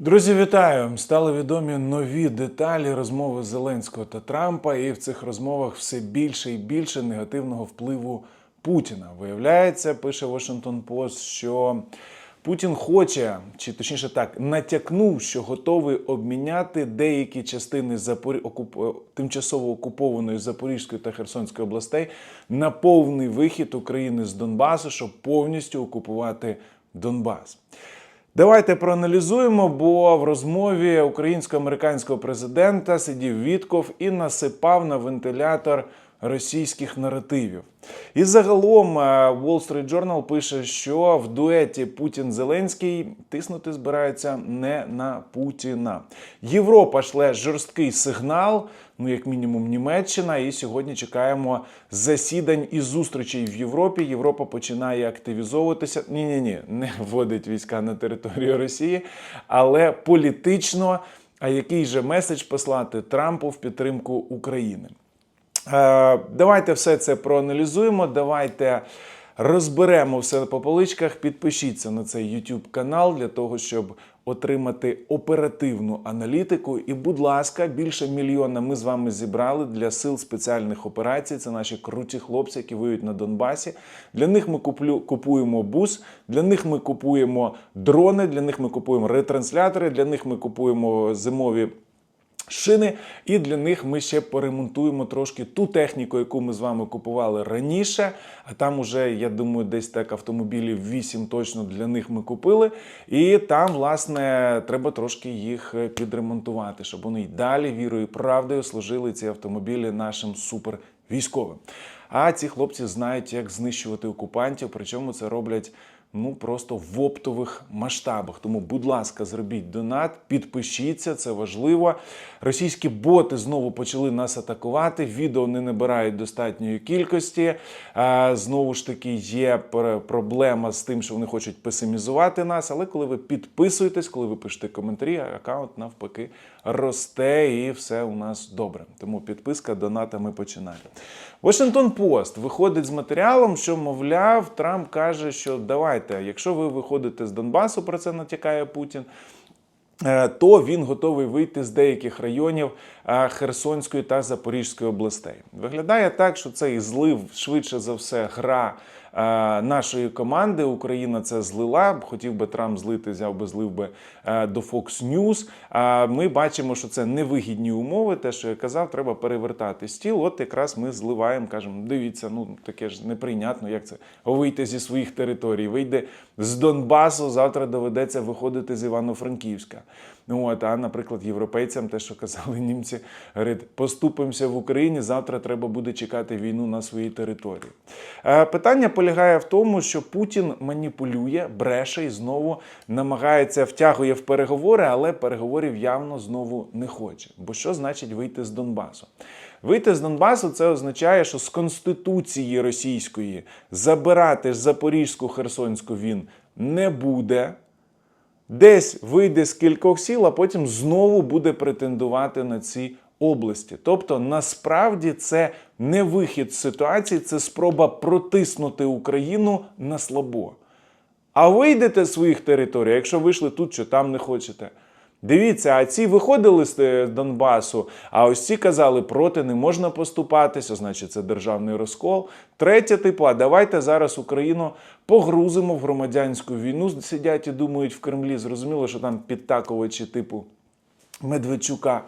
Друзі, вітаю! Стали відомі нові деталі розмови Зеленського та Трампа, і в цих розмовах все більше і більше негативного впливу Путіна. Виявляється, пише Washington Post, що Путін хоче, чи точніше так, натякнув, що готовий обміняти деякі частини Запорі... окуп... тимчасово окупованої Запорізької та Херсонської областей на повний вихід України з Донбасу, щоб повністю окупувати Донбас. Давайте проаналізуємо, бо в розмові українсько-американського президента сидів Вітков і насипав на вентилятор російських наративів. І загалом е, Wall Street Journal пише, що в дуеті Путін-Зеленський тиснути збираються не на Путіна. Європа шле жорсткий сигнал. Ну, як мінімум, Німеччина, і сьогодні чекаємо засідань і зустрічей в Європі. Європа починає активізовуватися. Ні, ні, ні, не вводить війська на територію Росії, але політично. А який же меседж послати Трампу в підтримку України? Е, Давайте все це проаналізуємо. Давайте розберемо все по поличках. Підпишіться на цей YouTube канал для того, щоб отримати оперативну аналітику. І, будь ласка, більше мільйона ми з вами зібрали для сил спеціальних операцій. Це наші круті хлопці, які воюють на Донбасі. Для них ми куплю, купуємо бус, для них ми купуємо дрони, для них ми купуємо ретранслятори, для них ми купуємо зимові. Шини, і для них ми ще поремонтуємо трошки ту техніку, яку ми з вами купували раніше. А там уже, я думаю, десь так автомобілів 8 точно для них ми купили. І там, власне, треба трошки їх е, підремонтувати, щоб вони й далі вірою і правдою служили ці автомобілі нашим супер військовим. А ці хлопці знають, як знищувати окупантів, причому це роблять ну просто в оптових масштабах. Тому, будь ласка, зробіть донат, підпишіться, це важливо. Російські боти знову почали нас атакувати. Відео не набирають достатньої кількості. Знову ж таки, є проблема з тим, що вони хочуть песимізувати нас. Але коли ви підписуєтесь, коли ви пишете коментарі, аккаунт навпаки росте і все у нас добре. Тому підписка, доната ми починаємо. Washington Post виходить з матеріалом, що, мовляв, Трамп каже, що давайте, якщо ви виходите з Донбасу, про це натякає Путін. е, То він готовий вийти з деяких районів е, Херсонської та Запорізької областей. Виглядає так, що цей злив швидше за все гра нашої команди. Україна це злила. Хотів би Трамп злити, взяв би злив би е, до Fox News. Ми бачимо, що це невигідні умови. Те, що я казав, треба перевертати стіл. От якраз ми зливаємо, кажемо, дивіться, ну таке ж неприйнятно. Як це вийти зі своїх територій? Вийде з Донбасу. Завтра доведеться виходити з Івано-Франківська. Ну от, а, наприклад, європейцям, те, що казали німці, говорить, поступимося в Україні. Завтра треба буде чекати війну на своїй території. Питання полягає в тому, що Путін маніпулює, бреше і знову намагається втягує в переговори, але переговорів явно знову не хоче. Бо що значить вийти з Донбасу? Вийти з Донбасу це означає, що з конституції російської забирати Запорізьку Херсонську він не буде. Десь вийде з кількох сіл, а потім знову буде претендувати на ці області. Тобто, насправді це не вихід з ситуації, це спроба протиснути Україну на слабо. А вийдете з своїх територій, якщо вийшли тут, чи там не хочете. Дивіться, а ці виходили з е, Донбасу, а ось ці казали, проти не можна поступатися, значить це державний розкол. Третє, типу, а давайте зараз Україну погрузимо в громадянську війну. Сидять і думають в Кремлі. Зрозуміло, що там підтакувачі типу Медведчука.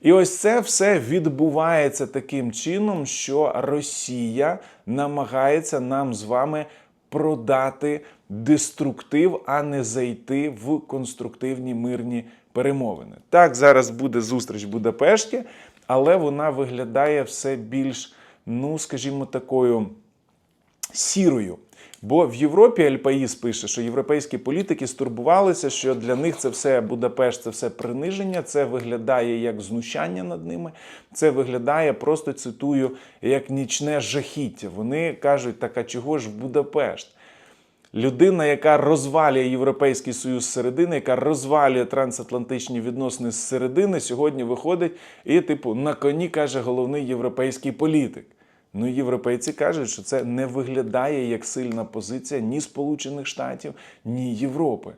І ось це все відбувається таким чином, що Росія намагається нам з вами продати деструктив, а не зайти в конструктивні мирні перемовини. Так, зараз буде зустріч в Будапешті, але вона виглядає все більш, ну скажімо, такою сірою. Бо в Європі Альпаїс пише, що європейські політики стурбувалися, що для них це все Будапешт, це все приниження, це виглядає як знущання над ними. Це виглядає, просто цитую, як нічне жахіття. Вони кажуть, так а чого ж в Будапешт? Людина, яка розвалює Європейський Союз зсередини, яка розвалює трансатлантичні відносини зсередини, сьогодні виходить і, типу, на коні каже головний європейський політик. Ну, європейці кажуть, що це не виглядає як сильна позиція ні Сполучених Штатів, ні Європи.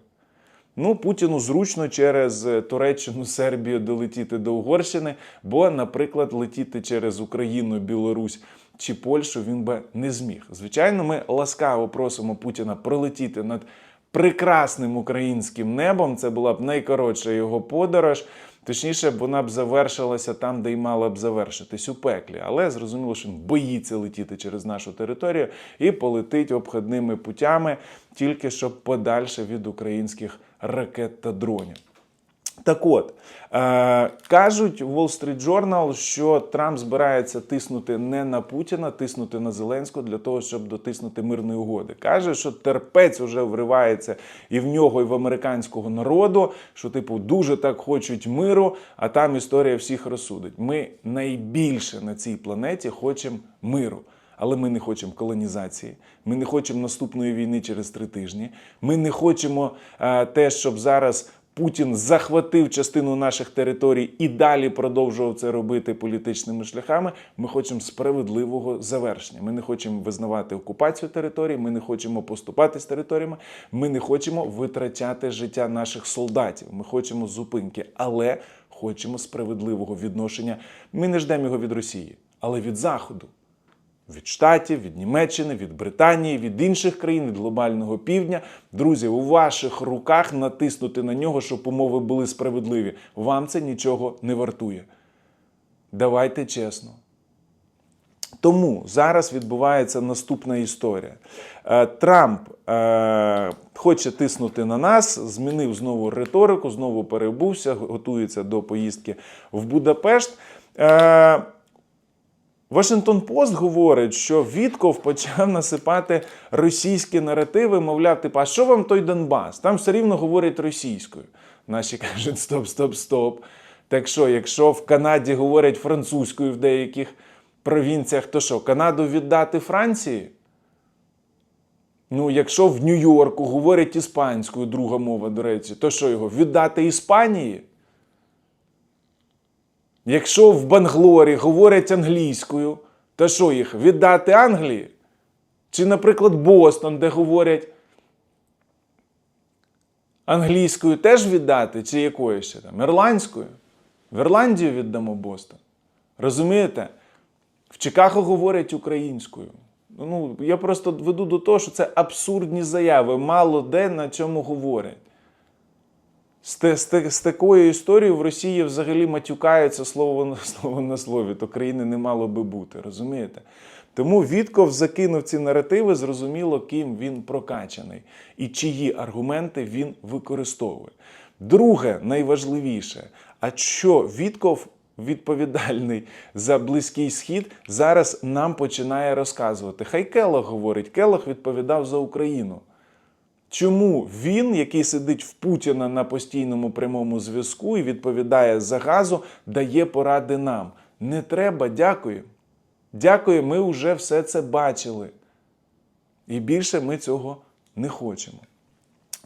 Ну, Путіну зручно через е, Туреччину, Сербію долетіти до Угорщини, бо, наприклад, летіти через Україну, Білорусь чи Польщу він би не зміг. Звичайно, ми ласкаво просимо Путіна пролетіти над прекрасним українським небом. Це була б найкоротша його подорож. Точніше, вона б завершилася там, де й мала б завершитись у пеклі. Але зрозуміло, що він боїться летіти через нашу територію і полетить обходними путями, тільки щоб подальше від українських ракет та дронів. Так от, е, кажуть Wall Street Journal, що Трамп збирається тиснути не на Путіна, тиснути на Зеленського для того, щоб дотиснути мирної угоди. Каже, що терпець уже вривається і в нього, і в американського народу, що, типу, дуже так хочуть миру, а там історія всіх розсудить. Ми найбільше на цій планеті хочемо миру. Але ми не хочемо колонізації, ми не хочемо наступної війни через три тижні. Ми не хочемо е, те, щоб зараз Путін захватив частину наших територій і далі продовжував це робити політичними шляхами. Ми хочемо справедливого завершення. Ми не хочемо визнавати окупацію територій, ми не хочемо поступати з територіями, ми не хочемо витрачати життя наших солдатів. Ми хочемо зупинки, але хочемо справедливого відношення. Ми не ждемо його від Росії, але від Заходу від Штатів, від Німеччини, від Британії, від інших країн, від глобального півдня. Друзі, у ваших руках натиснути на нього, щоб умови були справедливі. Вам це нічого не вартує. Давайте чесно. Тому зараз відбувається наступна історія. Е, Трамп е, хоче тиснути на нас, змінив знову риторику, знову перебувся, готується до поїздки в Будапешт. Е, Вашингтон Пост говорить, що Вітков почав насипати російські наративи, мовляв, типу, а що вам той Донбас? Там все рівно говорять російською. Наші кажуть, стоп, стоп, стоп. Так що, якщо в Канаді говорять французькою в деяких провінціях, то що, Канаду віддати Франції? Ну, якщо в Нью-Йорку говорять іспанською, друга мова, до речі, то що його віддати Іспанії? Якщо в Банглорі говорять англійською, то що їх віддати Англії? Чи, наприклад, Бостон, де говорять англійською теж віддати, чи якою ще там? Ірландською? В Ірландію віддамо Бостон. Розумієте? В Чикаго говорять українською. Ну, я просто веду до того, що це абсурдні заяви. Мало де на чому говорять. З, з, з такою історією в Росії взагалі матюкаються слово, на- слово на слові, то країни не мало би бути, розумієте? Тому Вітков закинув ці наративи, зрозуміло, ким він прокачаний і чиї аргументи він використовує. Друге, найважливіше, а що Вітков відповідальний за близький схід, зараз нам починає розказувати. Хай Келох говорить, Келох відповідав за Україну. Чому він, який сидить в Путіна на постійному прямому зв'язку і відповідає за газу, дає поради нам? Не треба, дякую. Дякую, ми вже все це бачили. І більше ми цього не хочемо.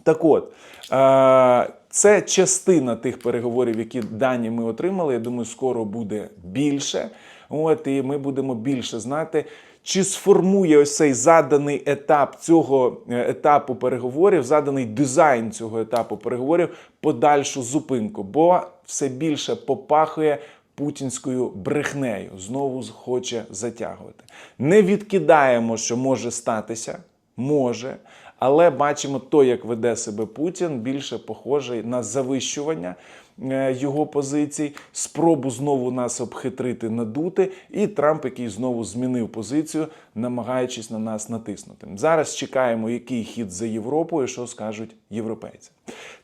Так от, е, це частина тих переговорів, які дані ми отримали. Я думаю, скоро буде більше. От, і ми будемо більше знати, чи сформує ось цей заданий етап цього е, етапу переговорів, заданий дизайн цього етапу переговорів, подальшу зупинку, бо все більше попахує путінською брехнею. Знову хоче затягувати. Не відкидаємо, що може статися. Може, але бачимо то, як веде себе Путін, більше похожий на завищування е, його позицій, спробу знову нас обхитрити, надути, і Трамп, який знову змінив позицію, намагаючись на нас натиснути. Зараз чекаємо, який хід за Європою, що скажуть європейці.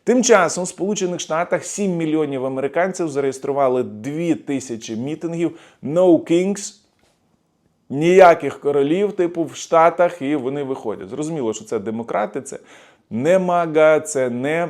Тим часом в Сполучених Штатах 7 мільйонів американців зареєстрували 2 тисячі мітингів No Kings ніяких королів, типу, в Штатах, і вони виходять. Зрозуміло, що це демократи, це не мага, це не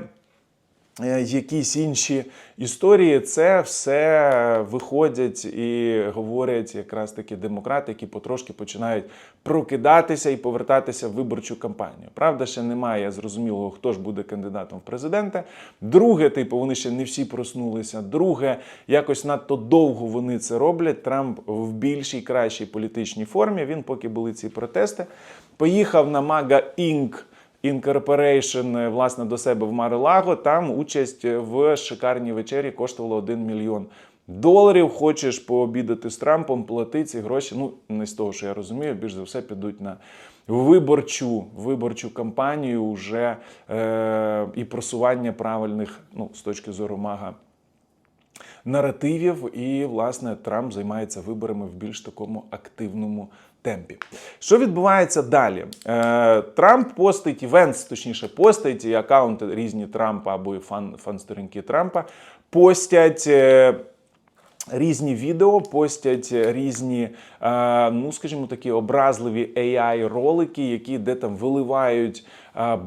якісь інші історії. Це все виходять і говорять якраз таки демократи, які потрошки починають прокидатися і повертатися в виборчу кампанію. Правда, ще немає зрозумілого, хто ж буде кандидатом в президенти. Друге, типу, вони ще не всі проснулися. Друге, якось надто довго вони це роблять. Трамп в більшій кращій політичній формі. Він, поки були ці протести, поїхав на Мага Інк Incorporation, е, власне, до себе в Марилаго, там участь в шикарній вечері коштувала 1 мільйон доларів. Хочеш пообідати з Трампом, плати ці гроші. Ну, не з того, що я розумію, більш за все підуть на виборчу, виборчу кампанію вже е, і просування правильних, ну, з точки зору мага наративів, і власне Трамп займається виборами в більш такому активному темпі. Що відбувається далі? Е, Трамп постить івентс, точніше, постить і аккаунти різні Трампа або фан, фан-сторінки Трампа постять. е, Різні відео постять різні, е, ну скажімо такі образливі AI-ролики, які де там виливають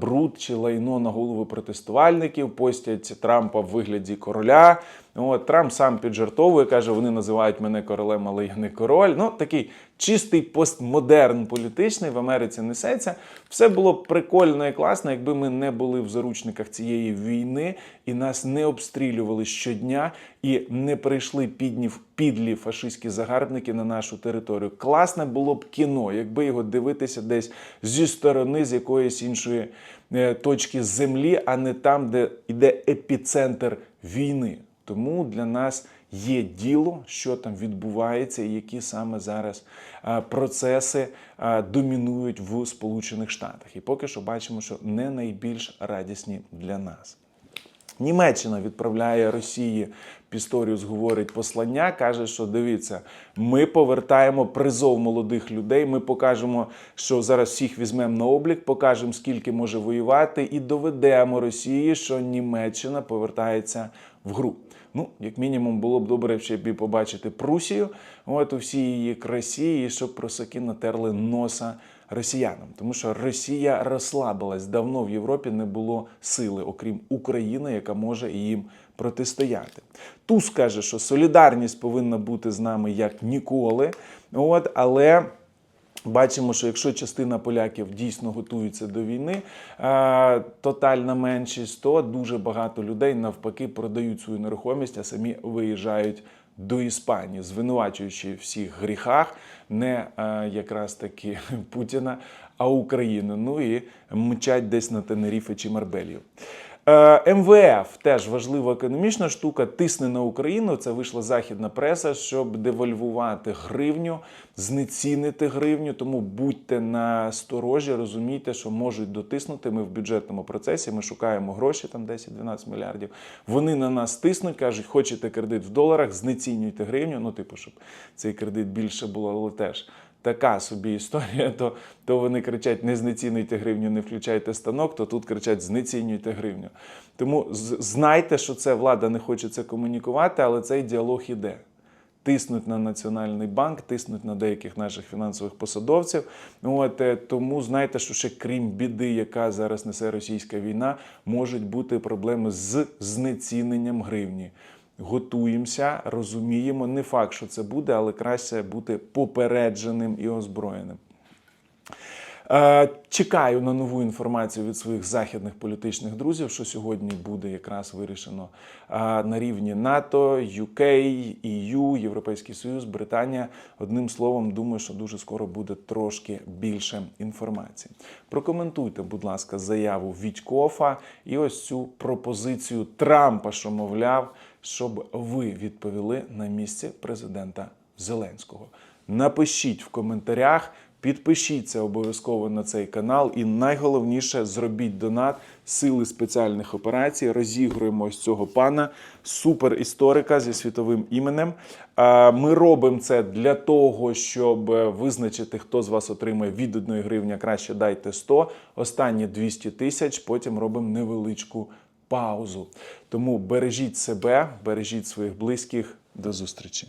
бруд чи лайно на голови протестувальників, постять Трампа в вигляді короля. От Трамп сам піджартовує, каже: вони називають мене королем, але я не король. Ну такий чистий постмодерн політичний в Америці несеться. Все було б прикольно і класно, якби ми не були в заручниках цієї війни і нас не обстрілювали щодня і не прийшли підні підлі фашистські загарбники на нашу територію. Класне було б кіно, якби його дивитися десь зі сторони з якоїсь іншої е, точки землі, а не там, де йде епіцентр війни. Тому для нас є діло, що там відбувається, і які саме зараз процеси домінують в Сполучених Штатах. І поки що бачимо, що не найбільш радісні для нас. Німеччина відправляє Росії Пісторіус говорить послання, каже, що дивіться, ми повертаємо призов молодих людей. Ми покажемо, що зараз всіх візьмемо на облік, покажемо, скільки може воювати, і доведемо Росії, що Німеччина повертається в гру. Ну, як мінімум, було б добре ще б і побачити Прусію, от у всій її красі, і щоб просаки натерли носа росіянам, тому що Росія розслабилась давно в Європі не було сили, окрім України, яка може їм протистояти. Туз каже, що солідарність повинна бути з нами як ніколи. От, але. Бачимо, що якщо частина поляків дійсно готується до війни, е, тотальна меншість, то дуже багато людей навпаки продають свою нерухомість, а самі виїжджають до Іспанії, звинувачуючи всіх гріхах не е, якраз таки Путіна, а Україну. Ну і мчать десь на Тенеріфе чи Марбелію. Е, МВФ теж важлива економічна штука, тисне на Україну. Це вийшла західна преса, щоб девальвувати гривню, знецінити гривню. Тому будьте на сторожі, розумійте, що можуть дотиснути. Ми в бюджетному процесі. Ми шукаємо гроші, там 10-12 мільярдів. Вони на нас тиснуть, кажуть, хочете кредит в доларах, знецінюйте гривню. Ну, типу, щоб цей кредит більше було, але теж така собі історія, то, то вони кричать: не знецінуйте гривню, не включайте станок, то тут кричать знецінюйте гривню. Тому знайте, що це влада не хоче це комунікувати, але цей діалог іде. Тиснуть на Національний банк, тиснуть на деяких наших фінансових посадовців. От, е, тому знайте, що ще крім біди, яка зараз несе російська війна, можуть бути проблеми з знеціненням гривні готуємося, розуміємо. Не факт, що це буде, але краще бути попередженим і озброєним. Е, Чекаю на нову інформацію від своїх західних політичних друзів, що сьогодні буде якраз вирішено е, на рівні НАТО, UK, EU, Європейський Союз, Британія. Одним словом, думаю, що дуже скоро буде трошки більше інформації. Прокоментуйте, будь ласка, заяву Вітькофа і ось цю пропозицію Трампа, що мовляв, щоб ви відповіли на місці президента Зеленського. Напишіть в коментарях. Підпишіться обов'язково на цей канал, і найголовніше зробіть донат сили спеціальних операцій. Розігруємо ось цього пана, суперісторика зі світовим іменем. Ми робимо це для того, щоб визначити, хто з вас отримає від 1 гривня. Краще дайте 100, останні 200 тисяч. Потім робимо невеличку паузу. Тому бережіть себе, бережіть своїх близьких. До зустрічі.